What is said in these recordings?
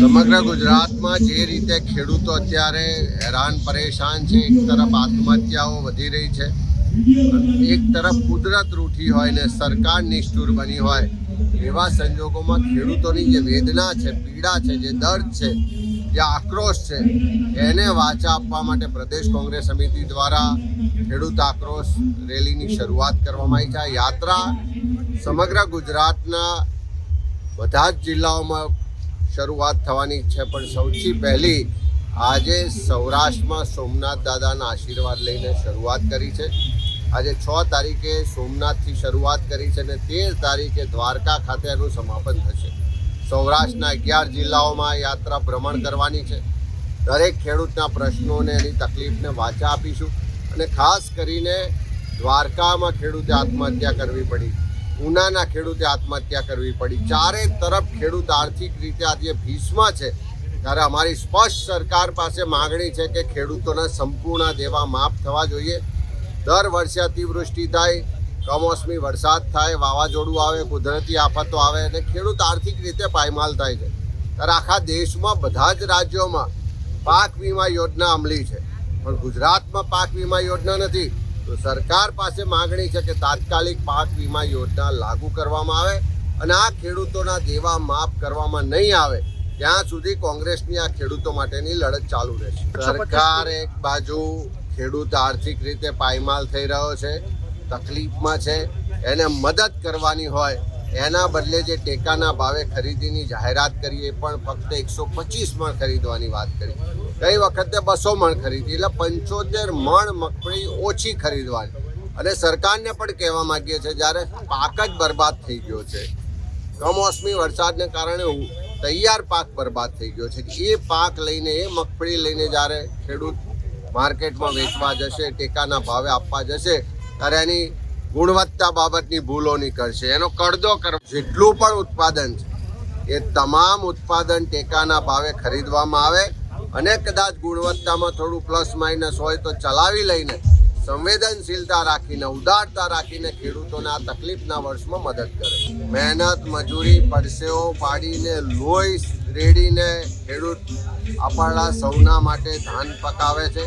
સમગ્ર ગુજરાતમાં જે રીતે ખેડૂતો અત્યારે હેરાન, પરેશાન છે, એક તરફ આત્મહત્યાઓ વધી રહી છે, એક તરફ કુદરત રૂઠી હોય ને સરકાર નિષ્ઠુર બની હોય, એવા સંજોગોમાં ખેડૂતોની જે વેદના છે, પીડા છે, જે દર્દ છે, જે આક્રોશ છે, એને વાચા આપવા માટે પ્રદેશ કોંગ્રેસ સમિતિ દ્વારા ખેડૂત આક્રોશ રેલીની શરૂઆત કરવામાં આવી છે. આ યાત્રા સમગ્ર ગુજરાતના બધા જ જિલ્લાઓમાં શરૂઆત થવાની છે, પણ સૌથી પહેલી આજે સૌરાષ્ટ્રમાં સોમનાથ દાદાના આશીર્વાદ લઈને શરૂઆત કરી છે. આજે છ તારીખે સોમનાથથી શરૂઆત કરી છે અને તેર તારીખે દ્વારકા ખાતે એનું સમાપન થશે. સૌરાષ્ટ્રના અગિયાર જિલ્લાઓમાં યાત્રા ભ્રમણ કરવાની છે. દરેક ખેડૂતના પ્રશ્નોને એની તકલીફને વાચા આપીશું અને ખાસ કરીને દ્વારકામાં ખેડૂતે આત્મહત્યા કરવી પડી. ઉનાના ખેડૂતે આત્મહત્યા કરવી પડી. ચારે તરફ ખેડૂત આર્થિક રીતે આજે ભીસમાં છે, ત્યારે અમારી સ્પષ્ટ સરકાર પાસે માગણી છે કે ખેડૂતોના સંપૂર્ણ દેવા માફ થવા જોઈએ. દર વર્ષે અતિવૃષ્ટિ થાય, કમોસમી વરસાદ થાય, વાવાઝોડું આવે, કુદરતી આફતો આવે અને ખેડૂત આર્થિક રીતે પાયમાલ થાય છે. ત્યારે આખા દેશમાં બધા જ રાજ્યોમાં પાક વીમા યોજના અમલી છે. પણ ગુજરાતમાં પાક વીમા યોજના નથી. તો સરકાર પાસે માગણી છે કે તાત્કાલિક પાક વીમા યોજના લાગુ કરવામાં આવે અને આ ખેડૂતોના દેવા માફ કરવામાં નહીં આવે ત્યાં સુધી કોંગ્રેસની આ ખેડૂતો માટેની લડત ચાલુ રહેશે. સરકાર એક બાજુ ખેડૂત આર્થિક રીતે પાયમાલ થઈ રહ્યો છે તકલીફમાં છે એને મદદ કરવાની હોય એના બદલે જે ટેકાના ભાવે ખરીદીની જાહેરાત કરી એ પણ ફક્ત એકસો પચીસ મણ ખરીદવાની વાત કરી. ગઈ વખતે બસો મણ ખરીદી એટલે પંચોતેર મણ મગફળી ઓછી ખરીદવાની. અને સરકારને પણ કહેવા માંગીએ છીએ, જ્યારે પાક જ બરબાદ થઈ ગયો છે, કમોસમી વરસાદને કારણે તૈયાર પાક બરબાદ થઈ ગયો છે. એ પાક લઈને, એ મગફળી લઈને જ્યારે ખેડૂત માર્કેટમાં વેચવા જશે, ટેકાના ભાવે આપવા જશે, ત્યારે એની ગુણવત્તા બાબતની ભૂલો નીકળશે. એનો કડદો કર જેટલું પણ ઉત્પાદન છે, એ તમામ ઉત્પાદન ટેકાના ભાવે ખરીદવામાં આવે. અને કદાચ ગુણવત્તામાં થોડું પ્લસ માઇનસ હોય તો ચલાવી લઈને સંવેદનશીલતા રાખીને, ઉદારતા રાખીને ખેડૂતોને આ તકલીફના વર્ષમાં મદદ કરે. મહેનત, મજૂરી, પરસેવો પાડીને, લોહી રેડીને ખેડૂત આપણા સૌના માટે ધાન પકાવે છે.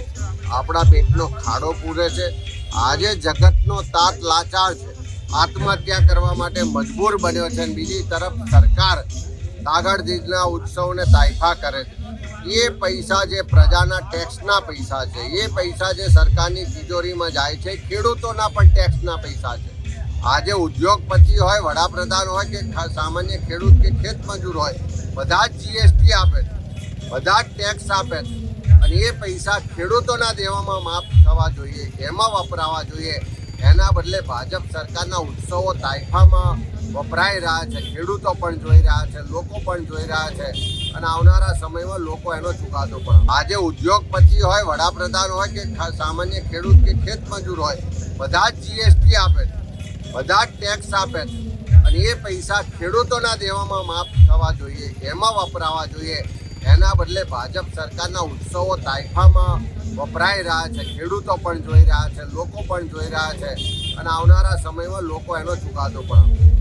આપણા પેટનો ખાડો પૂરે છે. આજે જગતનો તાત લાચાર છે. આત્મહત્યા કરવા માટે મજબૂર બન્યો છે અને બીજી તરફ સરકાર કાગળધીજના ઉત્સવને તાઇફા કરે છે. એ પૈસા જે પ્રજાના ટેક્સના પૈસા છે, એ પૈસા જે સરકારની તિજોરીમાં જાય છે, ખેડૂતોના પણ ટેક્સના પૈસા છે. આજે ઉદ્યોગપતિ હોય, વડાપ્રધાન હોય કે સામાન્ય ખેડૂત કે ખેત મજૂર હોય, બધા જ જીએસટી આપે છે, બધા જ ટેક્સ આપે છે. અને એ પૈસા ખેડૂતોના દેવામાં માફ થવા જોઈએ, એમાં વપરાવા જોઈએ. એના બદલે ભાજપ સરકારના ઉત્સવો તાઇફામાં વપરાઈ રહ્યા છે, ખેડૂતો પણ જોઈ રહ્યા છે, લોકો પણ જોઈ રહ્યા છે અને આવનારા સમયમાં લોકો એનો ચુકાદો પણ આજે ઉદ્યોગપતિ હોય, વડાપ્રધાન હોય કે સામાન્ય ખેડૂત કે ખેત મજૂર હોય, બધા જ જીએસટી આપે છે, બધા જ ટેક્સ આપે છે અને એ પૈસા ખેડૂતોના દેવામાં માફ થવા જોઈએ, એમાં વપરાવા જોઈએ. એના બદલે ભાજપ સરકારના ઉત્સવો તાઇફામાં વપરાઈ રહ્યા છે, ખેડૂતો પણ જોઈ રહ્યા છે, લોકો પણ જોઈ રહ્યા છે અને આવનારા સમયમાં લોકો એનો ચુકાદો પણ